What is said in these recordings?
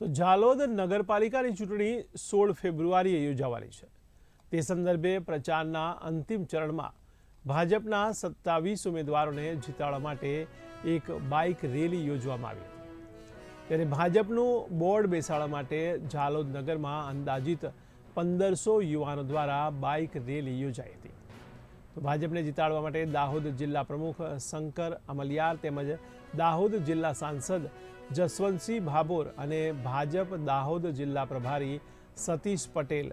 તો ઝાલોદ નગરપાલિકાની ચૂંટણી સોળ ફેબ્રુઆરીએ યોજાવાની છે. તે સંદર્ભે પ્રચારના અંતિમ ચરણમાં ભાજપના સત્તાવીસ ઉમેદવારોને જીતાડવા માટે એક બાઇક રેલી યોજવામાં આવી હતી. ત્યારે ભાજપનું બોર્ડ બેસાડવા માટે ઝાલોદ નગરમાં અંદાજિત પંદરસો યુવાનો દ્વારા બાઇક રેલી યોજાઈ હતી. તો ભાજપને જીતાડવા માટે દાહોદ જિલ્લા પ્રમુખ શંકર અમલિયાર તેમજ દાહોદ જિલ્લા સાંસદ જસવંતસિંહ ભાભોર અને ભાજપ દાહોદ જિલ્લા પ્રભારી સતીશ પટેલ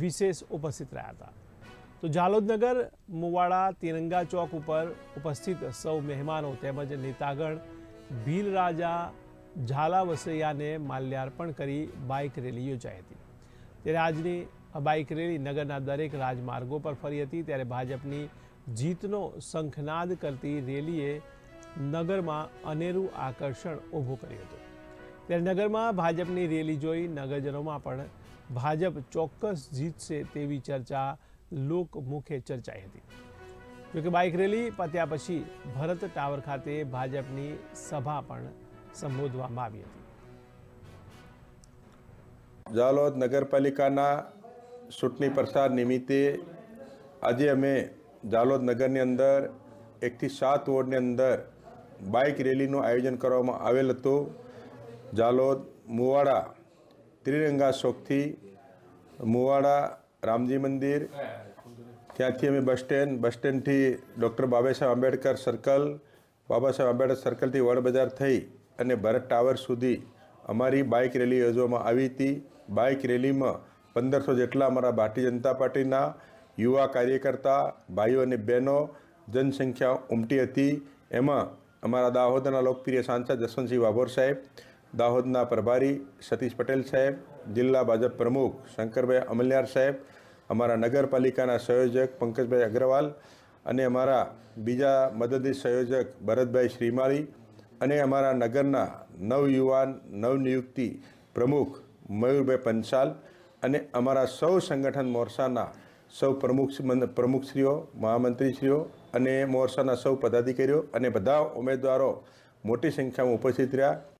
વિશેષ ઉપસ્થિત રહ્યા હતા. તો જાલોદનગર, મુવાડા, તિરંગા ચોક ઉપર ઉપસ્થિત સૌ મહેમાનો તેમજ નેતાગણ ભીલ રાજા ઝાલા વસૈયાને માલ્યાર્પણ કરી બાઇક રેલી યોજાઈ હતી. ત્યારે આજની બાઇક રેલી નગરના દરેક રાજમાર્ગો પર ફરી હતી. ત્યારે ભાજપની જીતનો શંખનાદ કરતી રેલીએ નગરમાં અનેરું આકર્ષણ ઊભું કર્યું હતું. ત્યારે નગરમાં ભાજપની રેલી જોઈ નગરજનોમાં પણ ભાજપ ચોક્કસ જીતશે તેવી ચર્ચા લોકમુખે ચર્ચાઈ હતી. જોકે બાઇક રેલી પત્યા પછી ભરત ટાવર ખાતે ભાજપની સભા પણ સંબોધવામાં આવી હતી. જાલોદ નગરપાલિકાના ચૂંટણી પ્રચાર નિમિત્તે આજે અમે જાલોદ નગરની અંદર એકથી સાત વોર્ડની અંદર બાઇક રેલીનું આયોજન કરવામાં આવેલ હતું. જાલોદ, મુવાડા, ત્રિરંગા ચોકથી મુવાડા, રામજી મંદિર. ત્યાંથી અમે બસ સ્ટેન્ડ, બસ સ્ટેન્ડથી ડૉક્ટર બાબાસાહેબ આંબેડકર સર્કલ, બાબાસાહેબ આંબેડકર સર્કલથી વડ બજાર થઈ અને ભરત ટાવર સુધી અમારી બાઇક રેલી યોજવામાં આવી હતી. બાઇક રેલીમાં પંદરસો જેટલા અમારા ભારતીય જનતા પાર્ટીના યુવા કાર્યકર્તા, ભાઈઓ અને બહેનો જનસંખ્યા ઉમટી હતી. એમાં અમારા દાહોદના લોકપ્રિય સાંસદ જસવંતસિંહ વાભોર સાહેબ, દાહોદના પ્રભારી સતીશ પટેલ સાહેબ, જિલ્લા ભાજપ પ્રમુખ શંકરભાઈ અમલિયાર સાહેબ, અમારા નગરપાલિકાના સંયોજક પંકજભાઈ અગ્રવાલ અને અમારા બીજા મદદનીશ સંયોજક ભરતભાઈ શ્રીમાળી અને અમારા નગરના નવયુવાન, નવનિયુક્તિ પ્રમુખ મયુરભાઈ પંચાલ અને અમારા સૌ સંગઠન મોરચાના સૌ પ્રમુખ પ્રમુખશ્રીઓ, મહામંત્રીશ્રીઓ અને મોરસાના સૌ પદાધિકારીઓ અને બધા ઉમેદવારો મોટી સંખ્યામાં ઉપસ્થિત રહ્યા.